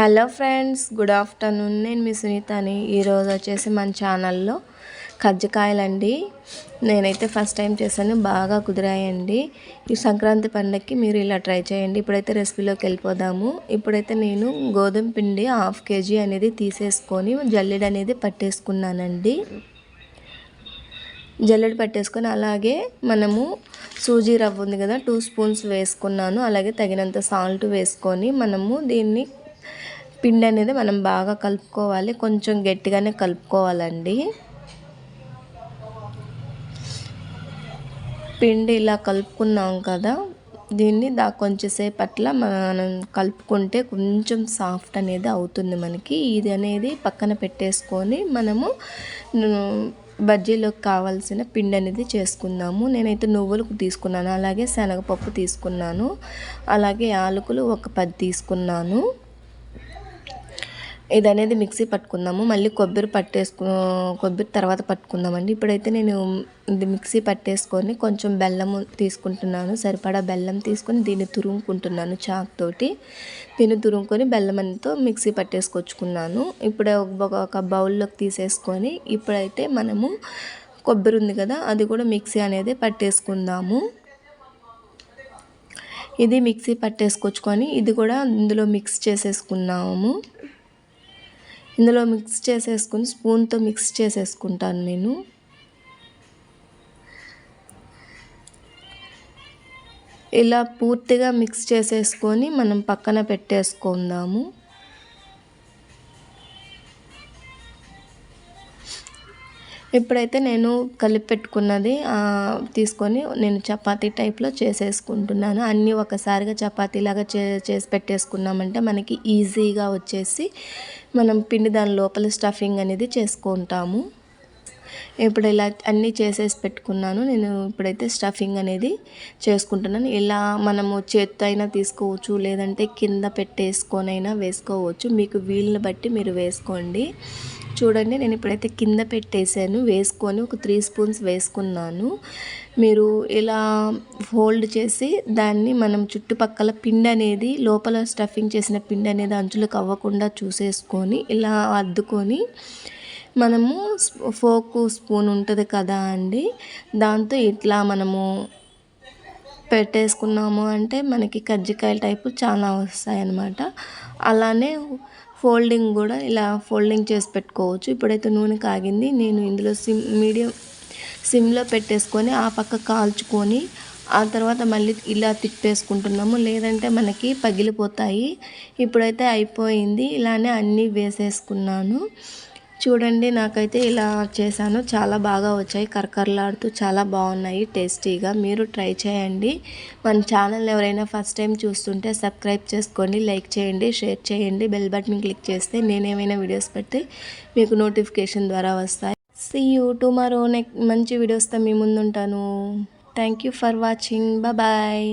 Hello friends good afternoon. నేను మీ సునీతని ఈరోజు వచ్చేసి మన ఛానల్లో కజ్జికాయలండి. నేనైతే ఫస్ట్ టైం చేశాను బాగా కుదిరాయండి. ఈ సంక్రాంతి పండగకి మీరు ఇలా ట్రై చేయండి. ఇప్పుడైతే రెసిపీలోకి వెళ్ళిపోదాము. ఇప్పుడైతే నేను గోధుమ పిండి హాఫ్ కేజీ అనేది తీసేసుకొని జల్లెడ అనేది పట్టేసుకున్నానండి. జల్లెడ పట్టేసుకొని అలాగే మనము సూజీ రవ్వ ఉంది కదా టూ స్పూన్స్ వేసుకున్నాను. అలాగే తగినంత సాల్ట్ వేసుకొని మనము దీన్ని పిండి అనేది మనం బాగా కలుపుకోవాలి. కొంచెం గట్టిగానే కలుపుకోవాలండి. పిండి ఇలా కలుపుకున్నాం కదా దీన్ని దా కొంచెంసేపు అట్లా మనం కలుపుకుంటే కొంచెం సాఫ్ట్ అనేది అవుతుంది మనకి. ఇది అనేది పక్కన పెట్టేసుకొని మనము బజ్జీలోకి కావాల్సిన పిండి అనేది చేసుకుందాము. నేనైతే నువ్వులు తీసుకున్నాను అలాగే శనగపప్పు తీసుకున్నాను అలాగే యాలకులు ఒక పది తీసుకున్నాను. ఇది అనేది మిక్సీ పట్టుకుందాము. మళ్ళీ కొబ్బరి పట్టేసుకు కొబ్బరి తర్వాత పట్టుకుందామండి. ఇప్పుడైతే నేను ఇది మిక్సీ పట్టేసుకొని కొంచెం బెల్లం తీసుకుంటున్నాను. సరిపడా బెల్లం తీసుకొని దీన్ని తురుముకుంటున్నాను చాక్ తోటి. దీన్ని తురుముకొని బెల్లం అంతా మిక్సీ పట్టేసుకొచ్చుకున్నాను. ఇప్పుడు ఒక బౌల్లోకి తీసేసుకొని ఇప్పుడైతే మనము కొబ్బరి ఉంది కదా అది కూడా మిక్సీ అనేది పట్టేసుకుందాము. ఇది మిక్సీ పట్టేసుకొచ్చుకొని ఇది కూడా ఇందులో మిక్స్ చేసేసుకున్నాము. ఇందులో మిక్స్ చేసేసుకుని స్పూన్తో మిక్స్ చేసేసుకుంటాను నేను. ఇలా పూర్తిగా మిక్స్ చేసేసుకొని మనం పక్కన పెట్టేసుకుందాము. ఇప్పుడైతే నేను కలిపి పెట్టుకున్నది తీసుకొని నేను చపాతీ టైప్లో చేసేసుకుంటున్నాను. అన్నీ ఒకసారిగా చపాతీలాగా చే చేసి పెట్టేసుకున్నామంటే మనకి ఈజీగా వచ్చేసి మనం పిండి దాని లోపల స్టఫింగ్ అనేది చేసుకుంటాము. ఇప్పుడు ఇలా అన్నీ చేసేసి పెట్టుకున్నాను. నేను ఇప్పుడైతే స్టఫింగ్ అనేది చేసుకుంటున్నాను. ఇలా మనము చేత్తో అయినా తీసుకోవచ్చు లేదంటే కింద పెట్టేసుకొనైనా వేసుకోవచ్చు. మీకు వీలుని బట్టి మీరు వేసుకోండి. చూడండి నేను ఇప్పుడైతే కింద పెట్టేశాను వేసుకొని ఒక త్రీ స్పూన్స్ వేసుకున్నాను. మీరు ఇలా ఫోల్డ్ చేసి దాన్ని మనం చుట్టుపక్కల పిండి అనేది లోపల స్టఫింగ్ చేసిన పిండి అనేది అంచులకు అవ్వకుండా చూసేసుకొని ఇలా అద్దుకొని మనము ఫోకు స్పూన్ ఉంటుంది కదా అండి దాంతో ఇట్లా మనము పెట్టేసుకున్నాము అంటే మనకి కజ్జికాయల టైపు చాలా వస్తాయి అన్నమాట అలానే ఫోల్డింగ్ కూడా ఇలా ఫోల్డింగ్ చేసి పెట్టుకోవచ్చు. ఇప్పుడైతే నూనె కాగింది. నేను ఇందులో సిమ్ మీడియం సిమ్లో పెట్టేసుకొని ఆ పక్క కాల్చుకొని ఆ తర్వాత మళ్ళీ ఇలా తిప్పేసుకుంటున్నాము. లేదంటే మనకి పగిలిపోతాయి. ఇప్పుడైతే అయిపోయింది. ఇలానే అన్నీ వేసేసుకున్నాను. చూడండి నాకైతే ఇలా చేశాను. చాలా బాగా వచ్చాయి. కరకరలాడుతూ చాలా బాగున్నాయి. టేస్టీగా మీరు ట్రై చేయండి. మన ఛానల్ ఎవరైనా ఫస్ట్ టైం చూస్తుంటే సబ్స్క్రైబ్ చేసుకోండి లైక్ చేయండి షేర్ చేయండి. బెల్ బటన్ క్లిక్ చేస్తే నేనేమైనా వీడియోస్ పెడితే మీకు నోటిఫికేషన్ ద్వారా వస్తాయి. సీ యూ టుమారో నెక్ మంచి వీడియోస్తో మీ ముందుంటాను. Thank you for watching bye